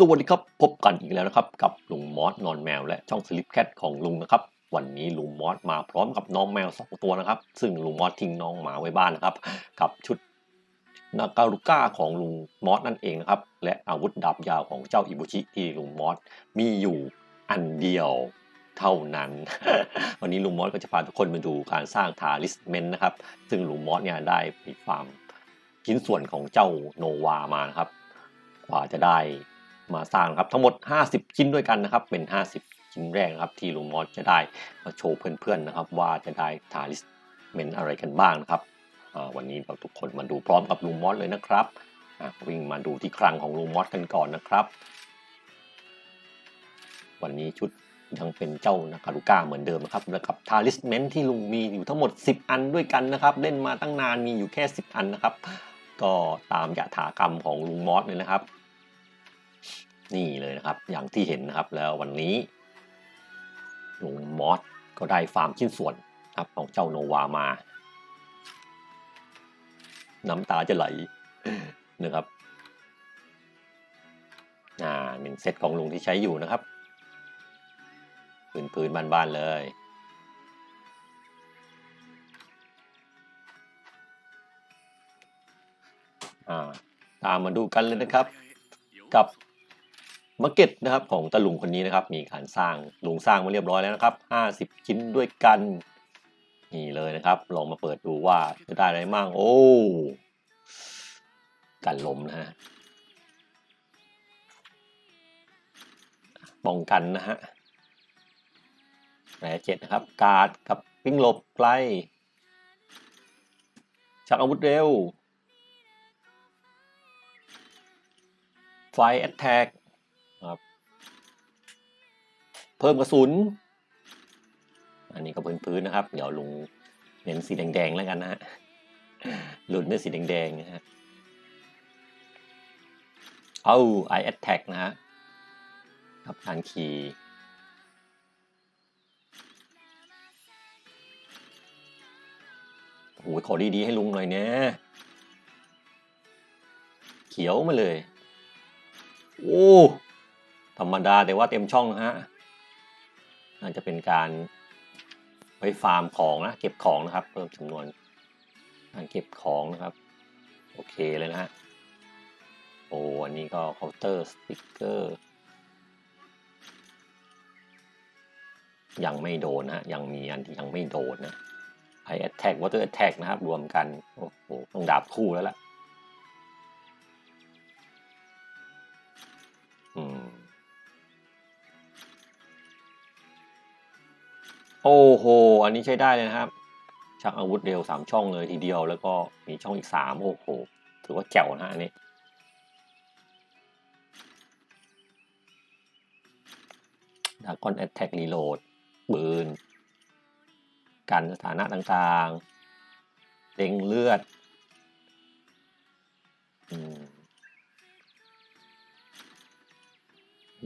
สวัสดีครับ พบกันอีกแล้วนะครับ กับลุงมอสนอนแมว และช่องสลิปแคทของลุงนะครับ วันนี้ลุงมอสมาพร้อมกับน้องแมวสองตัวนะครับ ซึ่งลุงมอสทิ้งน้องหมาไว้บ้านนะครับ กับชุดนาการุก้าของลุงมอสนั่นเองนะครับ และอาวุธดาบยาวของเจ้าอิบุชิที่ลุงมอสมีอยู่อันเดียวเท่านั้น วันนี้ลุงมอสก็จะพาทุกคนมาดูการสร้างทาริสเมนนะครับ ซึ่งลุงมอสเนี่ยได้ไปฟาร์มชิ้นส่วนของเจ้าโนวามานะครับกว่าจะได้ มาสร้างครับทั้งหมด 50 ชิ้นด้วยกันนะครับ เป็น 50 ชิ้นแรกนะครับที่ลุงมอสจะได้มาโชว์เพื่อนๆนะครับ ว่าจะได้ทาริสเมนอะไรกันบ้างนะครับวันนี้เราทุกคนมาดูพร้อมกับลุงมอสเลยนะครับวิ่งมาดูที่คลังของลุงมอสกันก่อนนะครับ วันนี้ชุดยังเป็นเจ้านาคารุก้าเหมือนเดิมนะครับแล้วกับทาริสเมนที่ลุงมีอยู่ทั้งหมด 10 อันด้วยกันนะครับ เล่นมาตั้งนานมีอยู่แค่ 10 อันนะครับ ก็ตามยถากรรมของลุงมอสเลยนะครับ นี่เลยนะครับ อย่างที่เห็นนะครับแล้ววันนี้ลุงมอสก็ได้ฟาร์มชิ้นส่วนครับของเจ้าโนวามา น้ำตาจะไหลนะครับอ่าเป็นเซตของลุงที่ใช้อยู่นะครับพื้นพื้นบ้านๆเลยอ่าตามมาดูกันเลยนะครับ กับ มาร์เก็ตนะครับของตะลุงคนนี้นะครับ มีการสร้างลุงสร้างมาเรียบร้อยแล้วนะครับ 50 ชิ้นด้วยกันนี่เลยนะครับ ลองมาเปิดดูว่าจะได้อะไรมั่งโอ้กันลมนะฮะป้องกันนะฮะแหมเจ็ดนะครับ กาดกับปิ้งหลบไกลชักอาวุธเร็วไฟแอตแทก ครับเพิ่มกระสุน อันนี้ก็พื้นๆนะครับ เดี๋ยวลุงเน้นสีแดงๆแล้วกันนะฮะหลุดด้วยสีแดงๆนะฮะ เอาไอแอตแทกนะฮะกับการขี่โอ้ยขอดีๆให้ลุงหน่อยเนี่ยเขียวมาเลย โอ้ ธรรมดาแต่ว่าเต็มช่องนะฮะน่าจะเป็นการไว้ฟาร์มของนะเก็บของนะครับ เพิ่มจำนวนการเก็บของนะครับ โอเคเลยนะฮะโอ้อันนี้ก็เคาน์เตอร์สติ๊กเกอร์ยังไม่โดนนะฮะยังมีอันที่ยังไม่โดนนะไอแอตแทกวอเตอร์แอตแทกนะครับ รวมกัน โอ้โหต้องดาบคู่แล้วล่ะ โอ้โห อันนี้ใช้ได้เลยนะครับ ชักอาวุธเร็วสามช่องเลยทีเดียวแล้วก็มีช่องอีกสามโอ้โห ถือว่าแจ๋วนะฮะอันนี้ ดากอนแอตแทกรีโหลดปืน กันสถานะต่างๆเล็งเลือด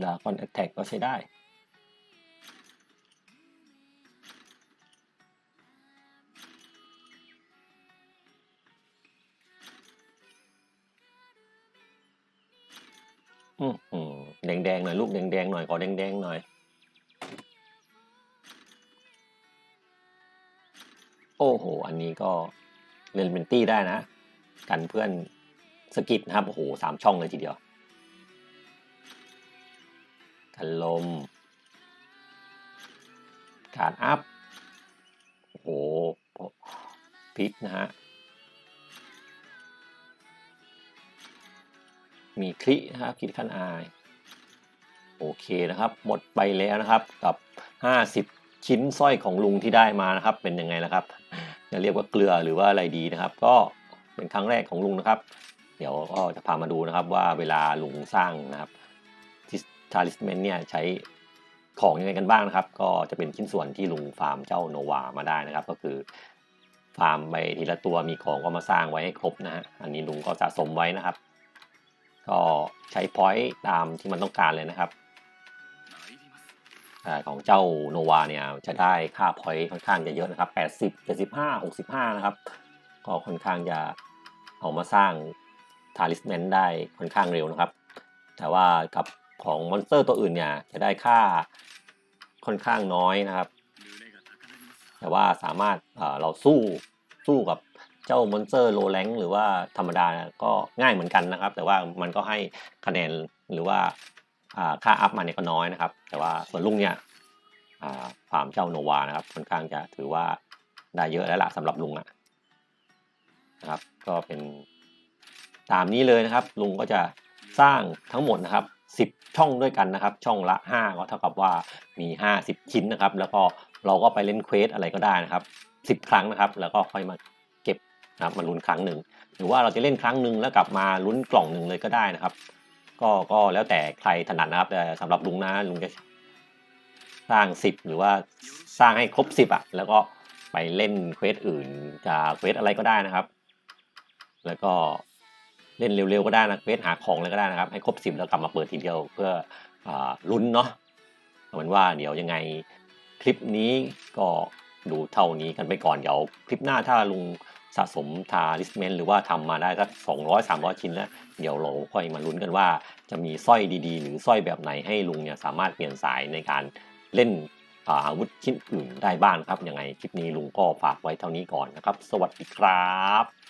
ดากอนแอตแทกก็ใช้ได้ อืมอืมแดงหน่อยลูกแดงๆหน่อยขอแดงๆหน่อย โอ้โห อันนี้ก็เล่นเป็นตี้ได้นะ กันเพื่อนสกิดนะครับ โอ้โหสามช่องเลยทีเดียว กันลม การอัพ โอ้โห พิษนะฮะ มีคลินะครับคลิขั้นอโอเคนะครับ หมดไปแล้วนะครับกับ 50 ชิ้นสร้อยของลุงที่ได้มานะครับ เป็นยังไงนะครับจะเรียกว่าเกลือหรือว่าอะไรดีนะครับ ก็เป็นครั้งแรกของลุงนะครับ เดี๋ยวก็จะพามาดูนะครับว่าเวลาลุงสร้างนะครับทาริสเมนเนี่ยใช้ของยังไงกันบ้างนะครับ ก็จะเป็นชิ้นส่วนที่ลุงฟาร์มเจ้าโนวามาได้นะครับ ก็คือฟาร์มไปทีละตัวมีของก็มาสร้างไว้ให้ครบนะฮะอันนี้ลุงก็สะสมไว้นะครับ ก็ใช้พอยต์ตามที่มันต้องการเลยนะครับอของเจ้าโนวาเนี่ยจะได้ค่าพอยต์ค่อนข้างจะเยอะนะครับ 80 75 65 นะครับ ก็ค่อนข้างจะเอามาสร้างทาริสแมนได้ค่อนข้างเร็วนะครับ แต่ว่ากับของมอนสเตอร์ตัวอื่นเนี่ยจะได้ค่าค่อนข้างน้อยนะครับ แต่ว่าสามารถเราสู้สู้กับ เจ้ามอนสเตอร์โลแรงหรือว่าธรรมดาก็ง่ายเหมือนกันนะครับ แต่ว่ามันก็ให้คะแนนหรือว่าค่าอัพมาเนี่ยก็น้อยนะครับ แต่ว่าส่วนลุงเนี่ยอ่าฟาร์มเจ้าโนวานะครับค่อนข้างจะถือว่าได้เยอะแล้วล่ะสำหรับลุงอะนะครับ ก็เป็นตามนี้เลยนะครับ ลุงก็จะสร้างทั้งหมดนะครับ10 ช่องด้วยกันนะครับ ช่องละ 5 ก็เท่ากับว่ามี 50 ชิ้นนะครับ แล้วก็เราก็ไปเล่นเควสอะไรก็ได้นะครับ 10 ครั้งนะครับ แล้วก็ค่อยมา นะครับมาลุ้นครั้งหนึ่งหรือว่าเราจะเล่นครั้งหนึ่งแล้วกลับมาลุ้นกล่องหนึ่งเลยก็ได้นะครับ ก็ก็แล้วแต่ใครถนัดนะครับ แต่สำหรับลุงนะลุงจะสร้าง 10 หรือว่าสร้างให้ครบ 10อะ แล้วก็ไปเล่นเควสอื่นจะเควสอะไรก็ได้นะครับ แล้วก็เล่นเร็วๆก็ได้นะเควสหาของเลยก็ได้นะครับ ให้ครบ 10 แล้วกลับมาเปิดทีเดียวเพื่ออลุ้นเนาะเอาเป็นว่าเดี๋ยวยังไงคลิปนี้ก็ดูเท่านี้กันไปก่อนเดี๋ยวคลิปหน้าถ้าลุง สะสมทาริสเมนหรือว่าทำมาได้สัก200-300 ชิ้นแล้ว เดี๋ยวเราค่อยมาลุ้นกันว่า จะมีสร้อยดีๆ หรือสร้อยแบบไหนให้ลุงเนี่ยสามารถเปลี่ยนสายในการเล่นอาวุธชิ้นอื่นได้บ้างครับยังไงคลิปนี้ลุงก็ฝากไว้เท่านี้ก่อนนะครับ สวัสดีครับ